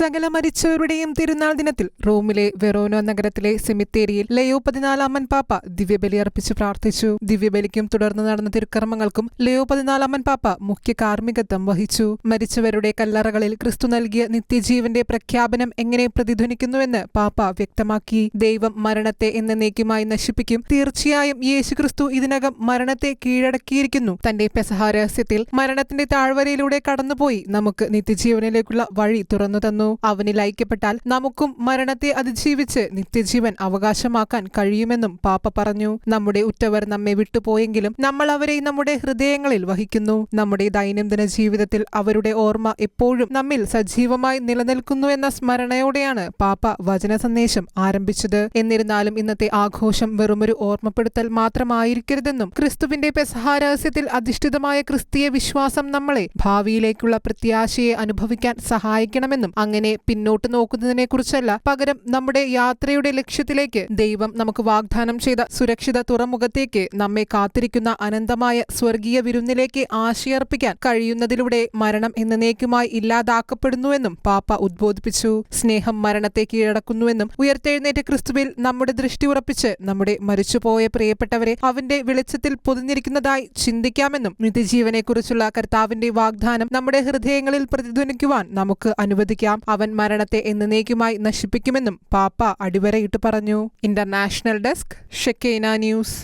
സകല മരിച്ചവരുടെയും തിരുനാൾ ദിനത്തിൽ റോമിലെ വെറോനോ നഗരത്തിലെ സെമിത്തേരിയിൽ ലയോ പതിനാലാമൻ പാപ്പ ദിവ്യബലി അർപ്പിച്ച് പ്രാർത്ഥിച്ചു. ദിവ്യബലിക്കും തുടർന്ന് നടന്ന തിരുക്കർമ്മങ്ങൾക്കും ലയോ പതിനാലാമൻ പാപ്പ മുഖ്യ കാർമ്മികത്വം വഹിച്ചു. മരിച്ചവരുടെ കല്ലറകളിൽ ക്രിസ്തു നൽകിയ നിത്യജീവന്റെ പ്രഖ്യാപനം എങ്ങനെ പ്രതിധ്വനിക്കുന്നുവെന്ന് പാപ്പ വ്യക്തമാക്കി. ദൈവം മരണത്തെ എന്നേക്കുമായി നശിപ്പിക്കും. തീർച്ചയായും യേശുക്രിസ്തു ഇതിനകം മരണത്തെ കീഴടക്കിയിരിക്കുന്നു. തന്റെ പെസഹാരഹസ്യത്തിൽ മരണത്തിന്റെ താഴ്വരയിലൂടെ കടന്നുപോയി. നമുക്ക് നിത്യജീവനിലേക്കുള്ള വഴി തുറന്നു തന്നു. അവനിൽ ഐക്യപ്പെട്ടാൽ നമുക്കും മരണത്തെ അതിജീവിച്ച് നിത്യജീവൻ അവകാശമാക്കാൻ കഴിയുമെന്നും പാപ്പ പറഞ്ഞു. നമ്മുടെ ഉറ്റവർ നമ്മെ വിട്ടുപോയെങ്കിലും നമ്മൾ അവരെ നമ്മുടെ ഹൃദയങ്ങളിൽ വഹിക്കുന്നു. നമ്മുടെ ദൈനംദിന ജീവിതത്തിൽ അവരുടെ ഓർമ്മ എപ്പോഴും നമ്മിൽ സജീവമായി നിലനിൽക്കുന്നു എന്ന സ്മരണയോടെയാണ് പാപ്പ വചന സന്ദേശം ആരംഭിച്ചത്. എന്നിരുന്നാലും ഇന്നത്തെ ആഘോഷം വെറുമൊരു ഓർമ്മപ്പെടുത്തൽ മാത്രമായിരിക്കരുതെന്നും ക്രിസ്തുവിന്റെ പെസഹാരഹസ്യത്തിൽ അധിഷ്ഠിതമായ ക്രിസ്തീയ വിശ്വാസം നമ്മളെ ഭാവിയിലേക്കുള്ള പ്രത്യാശയെ അനുഭവിക്കാൻ സഹായിക്കണമെന്നും അങ്ങനെ പിന്നോട്ട് നോക്കുന്നതിനെക്കുറിച്ചല്ല പകരം നമ്മുടെ യാത്രയുടെ ലക്ഷ്യത്തിലേക്ക് ദൈവം നമുക്ക് വാഗ്ദാനം ചെയ്ത സുരക്ഷിത തുറമുഖത്തേക്ക് നമ്മെ കാത്തിരിക്കുന്ന അനന്തമായ സ്വർഗീയ വിരുന്നിലേക്ക് ആശയർപ്പിക്കാൻ കഴിയുന്നതിലൂടെ മരണം എന്ന എന്നേക്കുമായി ഇല്ലാതാക്കപ്പെടുന്നുവെന്നും പാപ്പ ഉദ്ബോധിപ്പിച്ചു. സ്നേഹം മരണത്തെ കീഴടക്കുന്നുവെന്നും ഉയർത്തെഴുന്നേറ്റ ക്രിസ്തുവിൽ നമ്മുടെ ദൃഷ്ടി ഉറപ്പിച്ച് നമ്മുടെ മരിച്ചുപോയ പ്രിയപ്പെട്ടവരെ അവന്റെ വെളിച്ചത്തിൽ പൊതിഞ്ഞിരിക്കുന്നതായി ചിന്തിക്കാമെന്നും നിത്യജീവനെക്കുറിച്ചുള്ള കർത്താവിന്റെ വാഗ്ദാനം നമ്മുടെ ഹൃദയങ്ങളിൽ പ്രതിധ്വനിക്കുവാൻ നമുക്ക് അനുവദിക്കാം. അവൻ മരണത്തെ എന്നേക്കുമായി നശിപ്പിക്കുമെന്നും പാപ്പ അടിവരയിട്ട് പറഞ്ഞു. International desk Shekinah news.